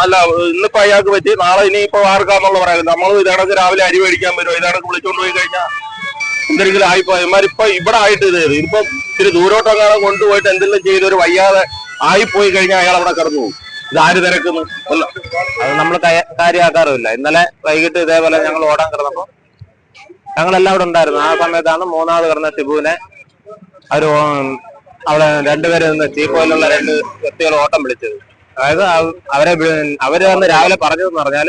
അല്ല ഇന്നിപ്പോ അയാൾക്ക് പറ്റി നാളെ ഇനിയിപ്പോ ആർക്കാന്നുള്ള പറയുന്നത് നമ്മൾ ഇതാണെങ്കിൽ രാവിലെ അരി മേടിക്കാൻ വരും ഇതാണെങ്കിൽ വിളിച്ചോണ്ട് പോയി കഴിഞ്ഞാൽ എന്തെങ്കിലും ആയിപ്പോ ഇവന്മാരിപ്പോ ഇവിടെ ആയിട്ട് ഇത് ചെയ്തു. ഇപ്പൊ ഇത്തിരി ദൂരോട്ടെങ്ങാനും കൊണ്ടുപോയിട്ട് എന്തെങ്കിലും ഒരു വയ്യാതെ ആയിപ്പോയി കഴിഞ്ഞാൽ അയാൾ അവിടെ കിടന്നു പോകും. ഇത് ആര് തിരക്കുന്നു? അത് നമ്മൾ കാര്യമാക്കാറുമില്ല ഇന്നലെ വൈകിട്ട് ഇതേപോലെ ഞങ്ങൾ ഓടാൻ കിടന്നപ്പോ ഞങ്ങളെല്ലാം അവിടെ ഉണ്ടായിരുന്നു. ആ സമയത്താണ് മൂന്നാമത് കിടന്ന ഷിബുവിനെ അവർ ഓ- അവിടെ രണ്ടുപേരും നിന്ന് ചീപ്പോയിലുള്ള രണ്ട് വ്യക്തികൾ ഓട്ടം വിളിച്ചത്. അതായത് അവരെ അവർ അന്ന് രാവിലെ പറഞ്ഞതെന്ന് പറഞ്ഞാൽ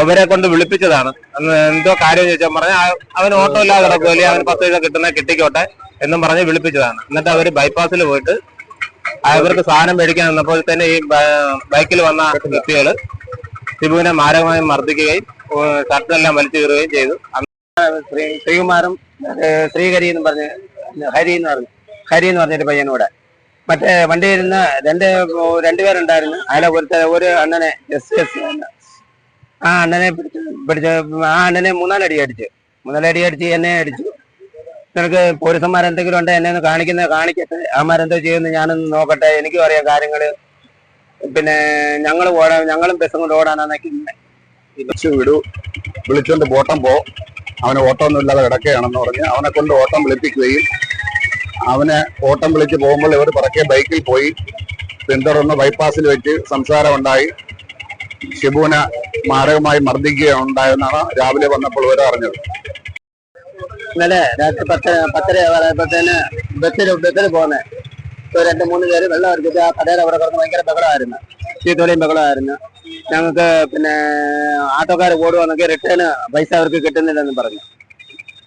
അവരെ കൊണ്ട് വിളിപ്പിച്ചതാണ്. എന്തോ കാര്യം ചോദിച്ചാൽ പറഞ്ഞ അവൻ ഓട്ടോ ഇല്ലാതെ കിടക്കുമല്ലേ അവന് പത്ത് രൂപ കിട്ടുന്ന കിട്ടിക്കോട്ടെ എന്നും പറഞ്ഞ് വിളിപ്പിച്ചതാണ്. എന്നിട്ട് അവർ ബൈപ്പാസിൽ പോയിട്ട് അവർക്ക് സാധനം മേടിക്കാൻ നിന്നപ്പോൾ തന്നെ ഈ ബൈക്കിൽ വന്ന വ്യക്തികൾ ശിബുവിനെ മാരകമായി മർദ്ദിക്കുകയും ഷർട്ടെല്ലാം വലിച്ചു കീറുകയും ചെയ്തു. ശ്രീകുമാറും ശ്രീഹരി എന്ന് പറഞ്ഞ് ഹരി എന്ന് പറഞ്ഞു ഹരി എന്ന് പറഞ്ഞൊരു പയ്യനൂടെ മറ്റേ വണ്ടി വരുന്ന രണ്ട് രണ്ടുപേരുണ്ടായിരുന്നു അതിലെ ഒരുത്ത ഒരു അണ്ണനെ എസ് എസ് ആ അണ്ണനെ പിടിച്ചു പിടിച്ച് ആ അണ്ണനെ മൂന്നാലടി അടിച്ചു. മൂന്നാലടി അടിച്ച് എന്നെ അടിച്ചു. നിനക്ക് പോലീസന്മാർ എന്തെങ്കിലും ഉണ്ടോ എന്നെ ഒന്ന് കാണിക്കുന്നത് കാണിക്കട്ടെ? അവന്മാരെന്തോ ചെയ്യുന്നു ഞാനൊന്ന് നോക്കട്ടെ. എനിക്കും അറിയാം കാര്യങ്ങൾ പിന്നെ ഞങ്ങൾ ഓടാൻ ഞങ്ങളും ബസ്സും കൊണ്ട് ഓടാനാന്നൊക്കെ വിളിച്ചു വിടൂ. വിളിച്ചോണ്ട് ബോട്ടം പോ. അവന് ഓട്ടമൊന്നും ഇല്ലാതെ കിടക്കുകയാണെന്ന് പറഞ്ഞ് അവനെ കൊണ്ട് ഓട്ടം വിളിപ്പിക്കുകയും അവനെ ഓട്ടം വിളിച്ച് പോകുമ്പോൾ ഇവർ പറക്കെ ബൈക്കിൽ പോയി പിന്തുടർന്ന് ബൈപ്പാസിൽ വെച്ച് സംസാരം ഉണ്ടായി ഷിബുവിനെ മാരകമായി മർദ്ദിക്കുകയുണ്ടായെന്നാണ് രാവിലെ വന്നപ്പോൾ ഇവർ അറിഞ്ഞത്. ഇന്നലെ രാത്രി പത്ത് പത്തര ആയപ്പോഴത്തേന് ബസ്സിൽ ബസ്സിൽ പോകുന്നത് ഒരു രണ്ട് മൂന്ന് പേര് വെള്ളം അടിച്ചിട്ട് ആ കടയുടെ അവിടെ കിടന്ന് ഭയങ്കര ബഹളമായിരുന്നു. ചീത്തോളിയും ബഹളമായിരുന്നു. ഞങ്ങൾക്ക് പിന്നെ ആട്ടോക്കാർ ഓടുവാണെങ്കിൽ റിട്ടേൺ പൈസ അവർക്ക് കിട്ടുന്നില്ലെന്ന് പറഞ്ഞു.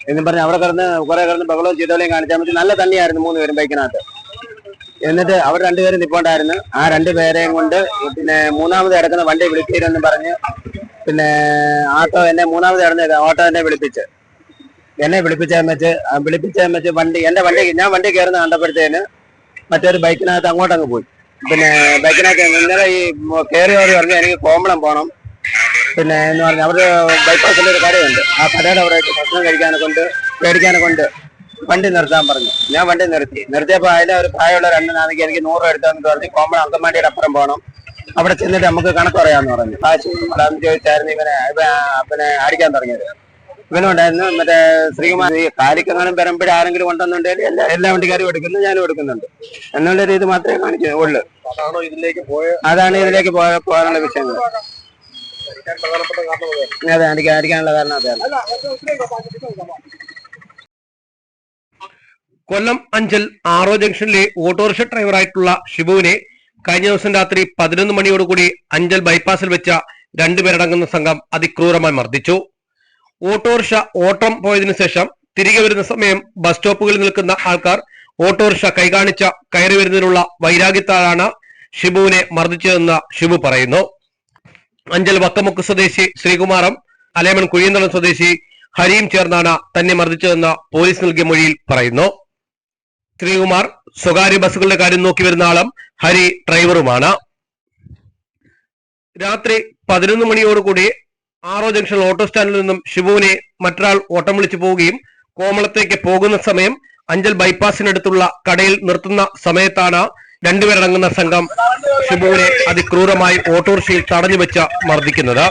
എന്നും പറഞ്ഞ് അവിടെ കിടന്ന് കുറെ കിടന്ന് ബഹളവും ചീത്തോളിയും കാണിച്ചാൽ മതി. നല്ല തന്നെയായിരുന്നു മൂന്ന് പേരും ബൈക്കിനകത്ത് എന്നിട്ട് അവർ രണ്ടുപേരും നിപ്പോണ്ടായിരുന്നു. ആ രണ്ടുപേരെയും കൊണ്ട് പിന്നെ മൂന്നാമത് കിടക്കുന്ന വണ്ടി വിളിക്കരുതെന്ന് പറഞ്ഞ് പിന്നെ ആട്ടോ എന്നെ മൂന്നാമത് ഇടന്ന് ഓട്ടോ എന്നെ വിളിപ്പിച്ച്. എന്നെ വിളിപ്പിച്ചാൽ വെച്ച് വിളിപ്പിച്ചാൽ വെച്ച് വണ്ടി എന്റെ വണ്ടി ഞാൻ വണ്ടി കയറുന്ന കണ്ടപ്പോഴത്തേന് മറ്റൊരു ബൈക്കിനകത്ത് അങ്ങോട്ടങ്ങ് പോയി. പിന്നെ ബൈക്കിനകത്ത് ഇന്നലെ ഈ കയറിയവർ പറഞ്ഞു എനിക്ക് കോമളം പോകണം പിന്നെ എന്ന് പറഞ്ഞാൽ അവിടെ ബൈപ്പാസിൽ ഒരു കടയുണ്ട് ആ കടയുടെ അവിടെ ഭക്ഷണം കഴിക്കാനെ കൊണ്ട് മേടിക്കാനെ കൊണ്ട് വണ്ടി നിർത്താൻ പറഞ്ഞു. ഞാൻ വണ്ടി നിർത്തി. നിർത്തിയപ്പോൾ അതിലെ ഒരു പ്രായമുള്ള രണ്ടെണ്ണാണെങ്കിൽ എനിക്ക് നൂറ് രൂപ എടുത്താന്ന് പറഞ്ഞ് കോമൺ അങ്കമാടിയുടെ അപ്പുറം പോകണം അവിടെ ചെന്നിട്ട് നമുക്ക് കണക്ക് പറയാന്ന് പറഞ്ഞു. കാശ് അതാന്ന് ചോദിച്ചായിരുന്നു ഇവനെ ഇവ പിന്നെ അടിക്കാൻ തുടങ്ങിയത്. ഇവനുണ്ടായിരുന്നു മറ്റേ ശ്രീകുമാർ ഈ കാലിക്കങ്ങാനും പെരമ്പിടി ആരെങ്കിലും ഉണ്ടെന്നുണ്ടെങ്കിൽ എല്ലാ എല്ലാ വണ്ടിക്കാരും എടുക്കുന്നു ഞാനും എടുക്കുന്നുണ്ട്. എന്നുള്ള രീതി മാത്രമേ കാണിക്കൂ ഉള്ളു. അതാണോ ഇതിലേക്ക് പോയ അതാണ് ഇതിലേക്ക് പോയ പോകാനുള്ള വിഷയങ്ങൾ. അതെ അടിക്കാൻ അടിക്കാനുള്ള കാരണം അതാണ് കൊല്ലം അഞ്ചൽ ആറോ ജംഗ്ഷനിലെ ഓട്ടോറിക്ഷ ഡ്രൈവറായിട്ടുള്ള ശിവുവിനെ കഴിഞ്ഞ ദിവസം രാത്രി പതിനൊന്ന് മണിയോടുകൂടി അഞ്ചൽ ബൈപ്പാസിൽ വെച്ച രണ്ടുപേരടങ്ങുന്ന സംഘം അതിക്രൂരമായി മർദ്ദിച്ചു. ഓട്ടോറിക്ഷ ഓട്ടം പോയതിനു ശേഷം തിരികെ വരുന്ന സമയം ബസ് സ്റ്റോപ്പുകളിൽ നിൽക്കുന്ന ആൾക്കാർ ഓട്ടോറിക്ഷ കൈകാണിച്ച കയറി വരുന്നതിനുള്ള വൈരാഗ്യത്താലാണ് ഷിബുവിനെ മർദ്ദിച്ചതെന്ന് ഷിബു പറയുന്നു. അഞ്ചൽ വക്കമുക്ക് സ്വദേശി ശ്രീകുമാറും അലേമൺ കുഴിയന്തളം സ്വദേശി ഹരിയും ചേർന്നാണ് തന്നെ മർദ്ദിച്ചതെന്ന് പോലീസ് നൽകിയ മൊഴിയിൽ പറയുന്നു. ശ്രീകുമാർ സ്വകാര്യ ബസ്സുകളുടെ കാര്യം നോക്കി വരുന്ന ആളും ഹരി ഡ്രൈവറുമാണ്. രാത്രി പതിനൊന്ന് മണിയോടുകൂടി ആറോ ജംഗ്ഷൻ ഓട്ടോ സ്റ്റാൻഡിൽ നിന്നും ഷിബുവിനെ മറ്റൊരാൾ ഓട്ടം വിളിച്ചു പോവുകയും കോമളത്തേക്ക് പോകുന്ന സമയം അഞ്ചൽ ബൈപ്പാസിനടുത്തുള്ള കടയിൽ നിർത്തുന്ന സമയത്താണ് രണ്ടുപേരടങ്ങുന്ന സംഘം ഷിബുവിനെ അതിക്രൂരമായി ഓട്ടോറിക്ഷയിൽ തടഞ്ഞു വെച്ച മർദ്ദിക്കുന്നത്.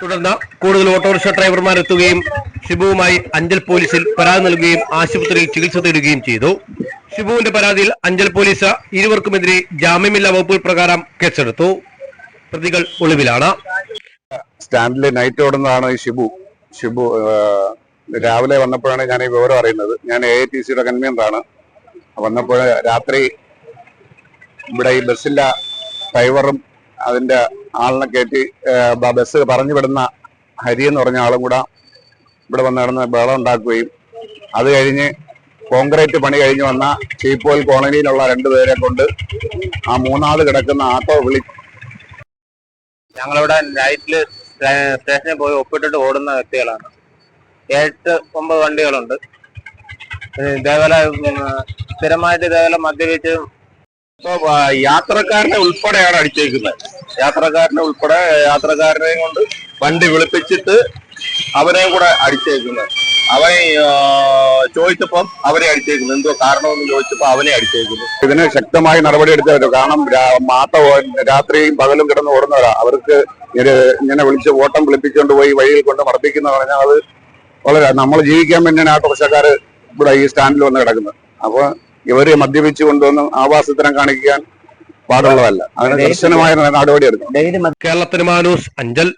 തുടർന്ന് കൂടുതൽ ഓട്ടോറിക്ഷ ഡ്രൈവർമാർ എത്തുകയും ഷിബുവുമായി അഞ്ചൽ പോലീസിൽ പരാതി നൽകുകയും ആശുപത്രിയിൽ ചികിത്സ തേടുകയും ചെയ്തു. ഷിബുവിന്റെ പരാതിയിൽ അഞ്ചൽ പോലീസ് ഇരുവർക്കുമെതിരെ ജാമ്യമില്ലാ വകുപ്പ് പ്രകാരം കേസെടുത്തു. പ്രതികൾ ഒളിവിലാണ്. സ്റ്റാൻഡിലെ നൈറ്റ് ഓടുന്നതാണ് ഈ ഷിബു. ഷിബു രാവിലെ വന്നപ്പോഴാണ് ഞാൻ ഈ വിവരം അറിയുന്നത്. ഞാൻ എ ഐ ടി സിയുടെ കൺവീനറാണ് വന്നപ്പോൾ രാത്രി ഇവിടെ ഈ ബസ്സിലെ ഡ്രൈവറും അതിന്റെ ആളിനെ കയറ്റി ബസ് പറഞ്ഞു വിടുന്ന ഹരി എന്ന് പറഞ്ഞ ആളും കൂടെ ഇവിടെ വന്ന് നടന്ന് ബഹളം ഉണ്ടാക്കുകയും അത് കഴിഞ്ഞ് കോൺക്രീറ്റ് പണി കഴിഞ്ഞ് വന്ന ചീപ്പോൽ കോളനിയിലുള്ള രണ്ടുപേരെ കൊണ്ട് ആ മൂന്നാമത് കിടക്കുന്ന ആട്ടോ വിളി ഞങ്ങളിവിടെ നൈറ്റിൽ സ്റ്റേഷനിൽ പോയി ഒപ്പിട്ടിട്ട് ഓടുന്ന വ്യക്തികളാണ്. എട്ട് ഒമ്പത് വണ്ടികളുണ്ട്. ഇതേപോലെ സ്ഥിരമായിട്ട് ഇതേപോലെ മദ്യപിച്ച് യാത്രക്കാരനെ ഉൾപ്പെടെയാണ് അടിച്ചേക്കുന്നത്. യാത്രക്കാരനെ ഉൾപ്പെടെ യാത്രക്കാരനെയും കൊണ്ട് വണ്ടി വിളിപ്പിച്ചിട്ട് അവരെയും കൂടെ അടിച്ചേക്കുന്നത്. അവൻ ചോദിച്ചപ്പം അവരെ അടിച്ചേക്കുന്നു എന്തോ കാരണമെന്ന് ചോദിച്ചപ്പോ അവനെ അടിച്ചേക്കുന്നു ഇതിന് ശക്തമായി നടപടി എടുത്തവരും കാരണം മാത്ത രാത്രിയും പകലും കിടന്ന് ഓടുന്നവരാ. അവർക്ക് ഇങ്ങനെ വിളിച്ച് ഓട്ടം വിളിപ്പിച്ചുകൊണ്ട് പോയി വഴിയിൽ കൊണ്ട് മർദ്ദിക്കുന്ന പറഞ്ഞാൽ അത് വളരെ നമ്മൾ ജീവിക്കാൻ വേണ്ടിയാണ് ആ ഓട്ടോറിക്ഷക്കാർ ഇവിടെ ഈ സ്റ്റാൻഡിൽ വന്ന് കിടക്കുന്നത്. അപ്പൊ ഇവർ മദ്യപിച്ച് കൊണ്ടുവന്ന് ആവാസത്തരം കാണിക്കാൻ പാടുള്ളതല്ല. അങ്ങനെ കർശനമായ നടപടി എടുക്കണം ഡെയിലി കേരളത്തിന് മാനൂസ് അഞ്ചൽ.